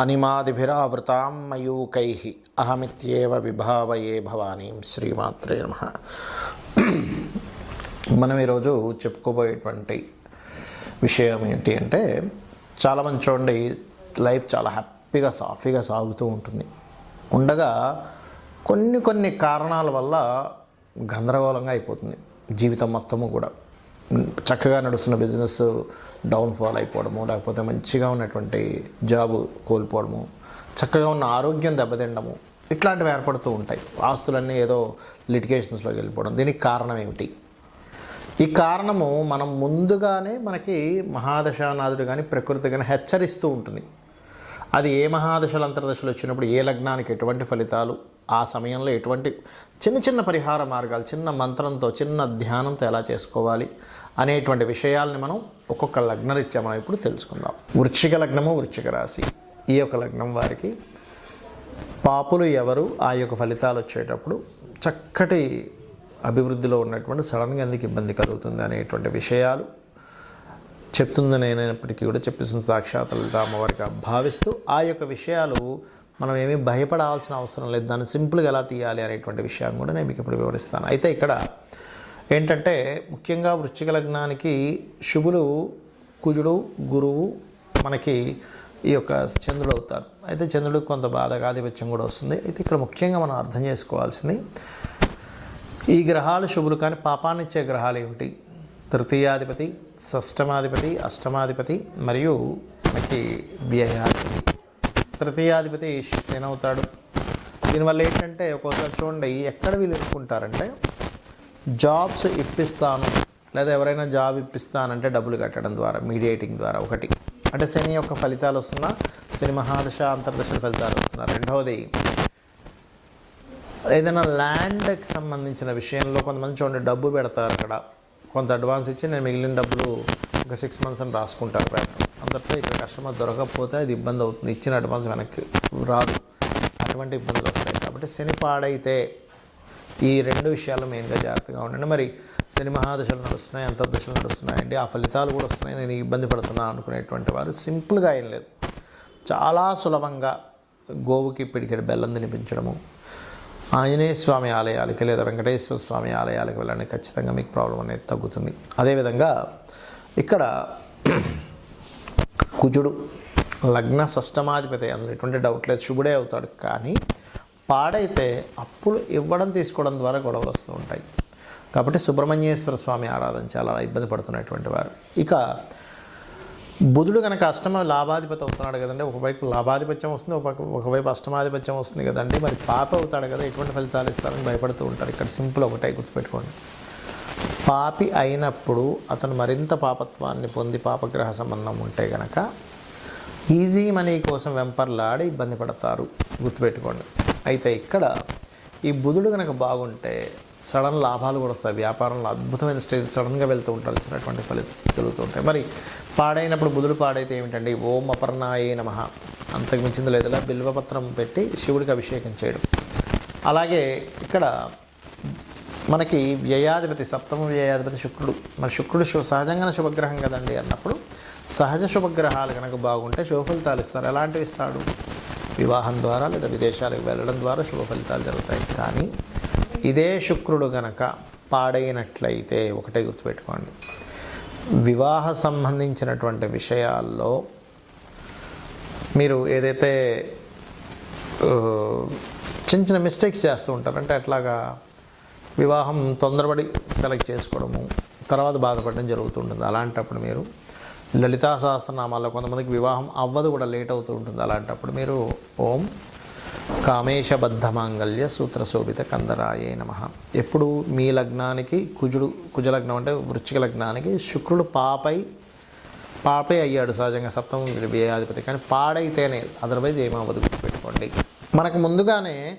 అనిమాదిభిరావృతాం మయూకై అహమిత్యేవ విభావయే భవానీం శ్రీమాత్రే నమ. మనం ఈరోజు చెప్పుకోబోయేటువంటి విషయం ఏంటి అంటే చాలామంది చూడండి లైఫ్ చాలా హ్యాపీగా సాఫీగా సాగుతూ ఉంటుంది. ఉండగా కొన్ని కొన్ని కారణాల వల్ల గందరగోళంగా అయిపోతుంది జీవితం మొత్తము కూడా. చక్కగా నడుస్తున్న బిజినెస్ డౌన్ఫాల్ అయిపోవడము లేకపోతే మంచిగా ఉన్నటువంటి జాబ్ కోల్పోవడము చక్కగా ఉన్న ఆరోగ్యం దెబ్బతిండము ఇట్లాంటివి ఏర్పడుతూ ఉంటాయి. ఆస్తులన్నీ ఏదో లిటిగేషన్స్లోకి వెళ్ళిపోవడం. దీనికి కారణం ఏమిటి? ఈ కారణము మనం ముందుగానే మనకి మహాదశానాథుడు కానీ ప్రకృతి కానీ హెచ్చరిస్తూ ఉంటుంది. అది ఏ మహాదశలు అంతర్దశలు వచ్చినప్పుడు ఏ లగ్నానికి ఎటువంటి ఫలితాలు? ఆ సమయంలో ఎటువంటి చిన్న చిన్న పరిహార మార్గాలు చిన్న మంత్రంతో చిన్న ధ్యానంతో ఎలా చేసుకోవాలి అనేటువంటి విషయాల్ని మనం ఒక్కొక్క లగ్నరీత్యా మనం ఇప్పుడు తెలుసుకుందాం. వృచ్చిక లగ్నము వృశ్చిక రాశి. ఈ యొక్క లగ్నం వారికి పాపులు ఎవరు ఆ యొక్క ఫలితాలు వచ్చేటప్పుడు చక్కటి అభివృద్ధిలో ఉన్నటువంటి సడన్గా ఎందుకు ఇబ్బంది కలుగుతుంది అనేటువంటి విషయాలు చెప్తుందని నేనైనప్పటికీ కూడా చెప్పేసిన సాక్షాత్ లలిత భావిస్తూ ఆ యొక్క విషయాలు మనం ఏమీ భయపడాల్సిన అవసరం లేదు. దాన్ని సింపుల్గా ఎలా తీయాలి అనేటువంటి విషయం కూడా నేను మీకు ఇప్పుడు వివరిస్తాను. అయితే ఇక్కడ ఏంటంటే ముఖ్యంగా వృశ్చిక లగ్నానికి శుభులు కుజుడు గురువు మనకి ఈ యొక్క చంద్రుడు అవుతారు. అయితే చంద్రుడికి కొంత బాధగా ఆధిపత్యం కూడా వస్తుంది. అయితే ఇక్కడ ముఖ్యంగా మనం అర్థం చేసుకోవాల్సింది ఈ గ్రహాలు శుభులు కానీ పాపాన్నిచ్చే గ్రహాలు ఏమిటి? తృతీయాధిపతి షష్టమాధిపతి అష్టమాధిపతి మరియు మనకి వ్యయాధిపతి. తృతీయాధిపతి శని అవుతాడు దీనివల్ల ఏంటంటే ఒక్కోసారి చూడండి ఎక్కడ వీళ్ళు ఎన్నుకుంటారంటే జాబ్స్ ఇప్పిస్తాను లేదా ఎవరైనా జాబ్ ఇప్పిస్తానంటే డబ్బులు కట్టడం ద్వారా మీడియేటింగ్ ద్వారా ఒకటి. అంటే శని యొక్క ఫలితాలు వస్తున్నా శని మహాదశ అంతర్దశల ఫలితాలు వస్తున్నా. రెండవది ఏదైనా ల్యాండ్కి సంబంధించిన విషయంలో కొంతమంది చూడండి డబ్బు పెడతారు అక్కడ. కొంత అడ్వాన్స్ ఇచ్చి నేను మిగిలిన డబ్బులు ఒక సిక్స్ మంత్స్ అని రాసుకుంటారు. బ్యాంక్ అంతట్లో ఇక్కడ కస్టమర్ దొరకకపోతే అది ఇబ్బంది అవుతుంది. ఇచ్చిన అడ్వాన్స్ వెనక్కి రాదు. అటువంటి ఇబ్బందులు వస్తాయి. కాబట్టి శని పాడైతే ఈ రెండు విషయాలు మెయిన్గా జాగ్రత్తగా ఉండండి. మరి శని మహాదశలు నడుస్తున్నాయి అంతర్దశలు నడుస్తున్నాయండి. ఆ ఫలితాలు కూడా వస్తున్నాయి. నేను ఇబ్బంది పడుతున్నా అనుకునేటువంటి వారు సింపుల్గా ఏం లేదు. చాలా సులభంగా గోవుకి పిడికెడు బెల్లం తినిపించడము ఆంజనేయ స్వామి ఆలయాలకి లేదా వెంకటేశ్వర స్వామి ఆలయాలకు వెళ్ళండి ఖచ్చితంగా మీకు ప్రాబ్లం అనేది తగ్గుతుంది. అదేవిధంగా ఇక్కడ కుజుడు. లగ్న సష్టమాధిపతి అందులో ఎటువంటి డౌట్ లేదు. శుభుడే అవుతాడు. కానీ పాడైతే అప్పులు ఇవ్వడం తీసుకోవడం ద్వారా గొడవలు వస్తూ ఉంటాయి. కాబట్టి సుబ్రహ్మణ్యేశ్వర స్వామి ఆరాధన చాలా ఇబ్బంది పడుతున్నటువంటి వారు. ఇక బుధుడు కనుక అష్టమ లాభాధిపతి అవుతున్నాడు కదండి. ఒకవైపు లాభాధిపత్యం వస్తుంది ఒక ఒకవైపు అష్టమాధిపత్యం వస్తుంది కదండి. మరి పాప అవుతాడు కదా ఎటువంటి ఫలితాలు ఇస్తారని భయపడుతూ ఉంటారు. ఇక్కడ సింపుల్ ఒకటే గుర్తుపెట్టుకోండి. పాపి అయినప్పుడు అతను మరింత పాపత్వాన్ని పొంది పాపగ్రహ సంబంధం ఉంటే గనక ఈజీ మనీ కోసం వెంపర్లాడి ఇబ్బంది పడతారు. గుర్తుపెట్టుకోండి. అయితే ఇక్కడ ఈ బుధుడు కనుక బాగుంటే సడన్ లాభాలు కూడా వస్తాయి. వ్యాపారంలో అద్భుతమైన స్టేజ్ సడన్గా వెళ్తూ ఉంటారు ఇచ్చినటువంటి ఫలితం ఉంటాయి. మరి పాడైనప్పుడు బుధుడు పాడైతే ఏమిటండి? ఓం అపర్ణాయే నమ. అంతకు మించింది లేదా. బిల్వపత్రం పెట్టి శివుడికి అభిషేకం చేయడం. అలాగే ఇక్కడ మనకి వ్యయాధిపతి సప్తమ వ్యయాధిపతి శుక్రుడు. మరి శుక్రుడు శుభ సహజంగానే శుభగ్రహం కదండి అన్నప్పుడు సహజ శుభగ్రహాలు కనుక బాగుంటే శుభ ఫలితాలు ఇస్తారు. ఎలాంటివి ఇస్తాడు? వివాహం ద్వారా లేదా విదేశాలకు వెళ్ళడం ద్వారా శుభ ఫలితాలు జరుగుతాయి. కానీ ఇదే శుక్రుడు గనక పాడైనట్లయితే ఒకటే గుర్తుపెట్టుకోండి. వివాహ సంబంధించినటువంటి విషయాల్లో మీరు ఏదైతే చిన్న చిన్న మిస్టేక్స్ చేస్తూ ఉంటారు. అంటే అట్లాగా వివాహం తొందరపడి సెలెక్ట్ చేసుకోవడము తర్వాత బాధపడడం జరుగుతుంటుంది. అలాంటప్పుడు మీరు లలితా సహస్రనామాల్లో కొంతమందికి వివాహం అవ్వదు కూడా లేట్ అవుతూ ఉంటుంది. అలాంటప్పుడు మీరు ఓం కామేశబద్ధ మాంగళ్య సూత్ర శోభిత కందరాయే నమ. ఎప్పుడు మీ లగ్నానికి కుజుడు కుజలగ్నం అంటే వృచ్చిక లగ్నానికి శుక్రుడు పాపై పాపే అయ్యాడు సహజంగా సప్తమ వ్యయాధిపతి. కానీ పాడైతేనే అదర్వైజ్ ఏమవ్వదు గుర్తుపెట్టుకోండి. మనకు ముందుగానే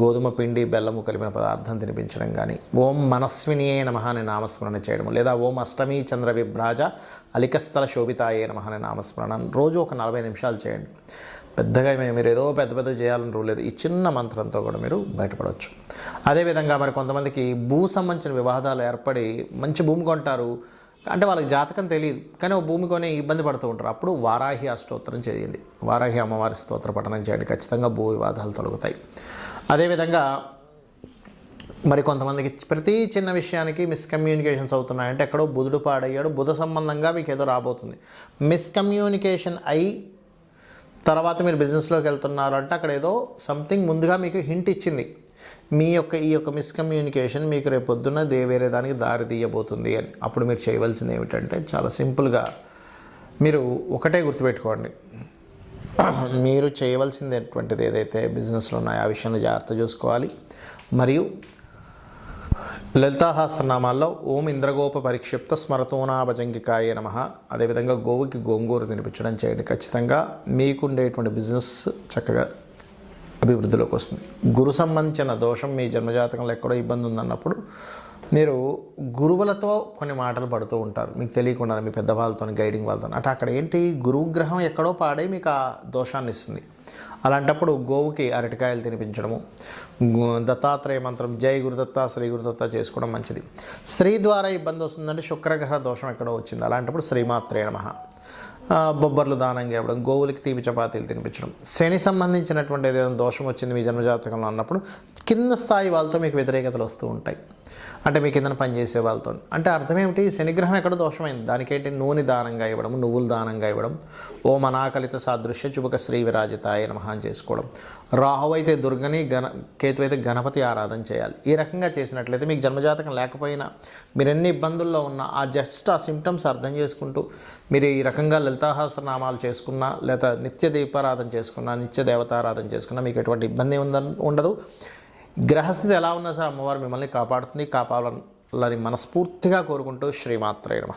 గోధుమ పిండి బెల్లము కలిపిన పదార్థం తినిపించడం కానీ ఓం మనస్వినియే నమ అనే నామస్మరణ చేయడం లేదా ఓం అష్టమి చంద్ర విభ్రాజ అలికస్థల శోభితాయే నమ అనే నామస్మరణ రోజు ఒక నలభై నిమిషాలు చేయండి. పెద్దగా మీరు ఏదో పెద్ద పెద్ద చేయాలని రూల్ లేదు. ఈ చిన్న మంత్రంతో కూడా మీరు బయటపడవచ్చు అదేవిధంగా మరి కొంతమందికి భూ సంబంధించిన వివాదాలు ఏర్పడి మంచి భూమి కొంటారు. అంటే వాళ్ళకి జాతకం తెలియదు. కానీ ఓ భూమి కొనే ఇబ్బంది పడుతూ ఉంటారు. అప్పుడు వారాహి అష్టోత్తరం చేయండి. వారాహి అమ్మవారి స్తోత్ర పఠనం చేయండి. ఖచ్చితంగా భూ వివాదాలు తొలగుతాయి. అదేవిధంగా మరి కొంతమందికి ప్రతి చిన్న విషయానికి మిస్కమ్యూనికేషన్స్ అవుతున్నాయంటే ఎక్కడో బుధుడు పాడయ్యాడు. బుధ సంబంధంగా మీకు ఏదో రాబోతుంది. మిస్కమ్యూనికేషన్ అయి తర్వాత మీరు బిజినెస్లోకి వెళ్తున్నారు అంటే అక్కడ ఏదో సంథింగ్ ముందుగా మీకు హింట్ ఇచ్చింది. మీ యొక్క ఈ యొక్క మిస్కమ్యూనికేషన్ మీకు రేపు పొద్దున్న దే వేరే దానికి దారి తీయబోతుంది అని. అప్పుడు మీరు చేయవలసింది ఏమిటంటే చాలా సింపుల్గా మీరు ఒకటే గుర్తుపెట్టుకోండి. మీరు చేయవలసింది ఎటువంటిది ఏదైతే బిజినెస్లో ఉన్నాయో ఆ విషయాన్ని జాగ్రత్త చూసుకోవాలి. మరియు లలితాహాస్త్రనామాల్లో ఓం ఇంద్రగోప పరిక్షిప్త స్మరతోనాభజంగికాయ నమ. అదేవిధంగా గోవుకి గోంగూర తినిపించడం చేయండి. ఖచ్చితంగా మీకుండేటువంటి బిజినెస్ చక్కగా అభివృద్ధిలోకి వస్తుంది. గురు సంబంధించిన దోషం మీ జన్మజాతకంలో ఎక్కడో ఇబ్బంది ఉందన్నప్పుడు మీరు గురువులతో కొన్ని మాటలు పడుతూ ఉంటారు. మీకు తెలియకుండా మీ పెద్దవాళ్ళతో గైడింగ్ వాళ్ళతో అంటే అక్కడ ఏంటి? గురుగ్రహం ఎక్కడో పాడై మీకు ఆ దోషాన్ని ఇస్తుంది. అలాంటప్పుడు గోవుకి అరటికాయలు తినిపించడము దత్తాత్రేయ మంత్రం జై గురుదత్త శ్రీ గురుదత్త చేసుకోవడం మంచిది. స్త్రీ ద్వారా ఇబ్బంది వస్తుందంటే శుక్రగ్రహ దోషం ఎక్కడో వచ్చింది. అలాంటప్పుడు శ్రీమాత్రే నమః. బొబ్బర్లు దానంగా ఇవ్వడం గోవులకి తీపి చపాతీలు తినిపించడం. శని సంబంధించినటువంటి ఏదైనా దోషం వచ్చింది మీ జన్మజాతకంలో అన్నప్పుడు కింద స్థాయి వాళ్ళతో మీకు వ్యతిరేకతలు వస్తూ ఉంటాయి. అంటే మీ కింద పనిచేసే వాళ్ళతో. అంటే అర్థం ఏమిటి? శనిగ్రహం ఎక్కడ దోషమైంది? దానికేంటి? నూనె దానంగా ఇవ్వడం నువ్వులు దానంగా ఇవ్వడం ఓ మనాకలిత సాదృశ్య చుబక శ్రీ విరాజితాయ నమః చేసుకోవడం. రాహు అయితే దుర్గని గణ కేతు అయితే గణపతి ఆరాధన చేయాలి. ఈ రకంగా చేసినట్లయితే మీకు జన్మజాతకం లేకపోయినా మీరు ఎన్ని ఇబ్బందుల్లో ఉన్నా ఆ జస్ట్ ఆ సిమ్టమ్స్ అర్థం చేసుకుంటూ మీరు ఈ రకంగా లలితాహాసనామాలు చేసుకున్నా లేదా నిత్య దీపారాధన చేసుకున్నా నిత్య దేవతారాధన చేసుకున్నా మీకు ఎటువంటి ఇబ్బంది ఉందని ఉండదు. గ్రహస్థితి ఎలా ఉన్నా సరే అమ్మవారు మిమ్మల్ని కాపాడుతుంది కాపాడాలని మనస్ఫూర్తిగా కోరుకుంటూ శ్రీమాత్రే నమ.